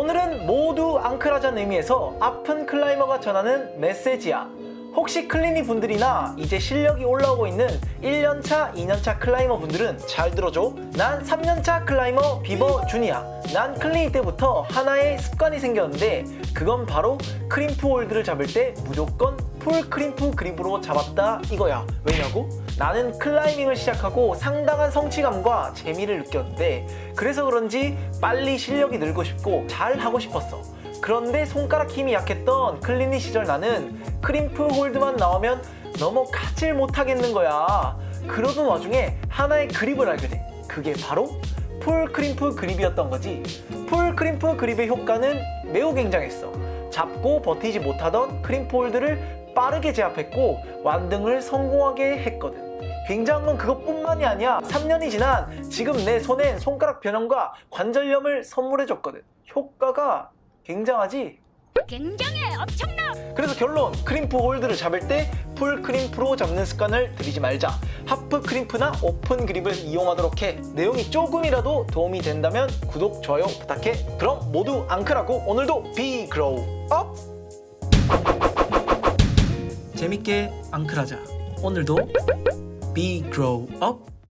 오늘은 모두 앙클하자는 의미에서 아픈 클라이머가 전하는 메시지야. 혹시 클리니 분들이나 이제 실력이 올라오고 있는 1년차, 2년차 클라이머 분들은 잘 들어줘. 난 3년차 클라이머 비버 준이야. 난 클리니 때부터 하나의 습관이 생겼는데 그건 바로 크림프 홀드를 잡을 때 무조건 풀 크림프 그립으로 잡았다 이거야. 왜냐고? 나는 클라이밍을 시작하고 상당한 성취감과 재미를 느꼈는데 그래서 그런지 빨리 실력이 늘고 싶고 잘 하고 싶었어. 그런데 손가락 힘이 약했던 클리니 시절 나는 크림프 홀드만 나오면 너무 가질 못하겠는 거야. 그러던 와중에 하나의 그립을 알게 돼. 그게 바로 풀 크림프 그립이었던 거지. 풀 크림프 그립의 효과는 매우 굉장했어. 잡고 버티지 못하던 크림프 홀드를 빠르게 제압했고 완등을 성공하게 했거든. 굉장한 건 그것뿐만이 아니야. 3년이 지난 지금 내 손엔 손가락 변형과 관절염을 선물해줬거든. 효과가 굉장하지? 굉장해. 엄청나. 그래서 결론 크림프 홀드를 잡을 때 풀 크림프로 잡는 습관을 들이지 말자. 하프 크림프나 오픈 그립을 이용하도록 해. 내용이 조금이라도 도움이 된다면 구독 좋아요 부탁해. 그럼 모두 앙클하고 오늘도 비 그로우 업 재밌게 앙클하자. 오늘도 비 그로우 업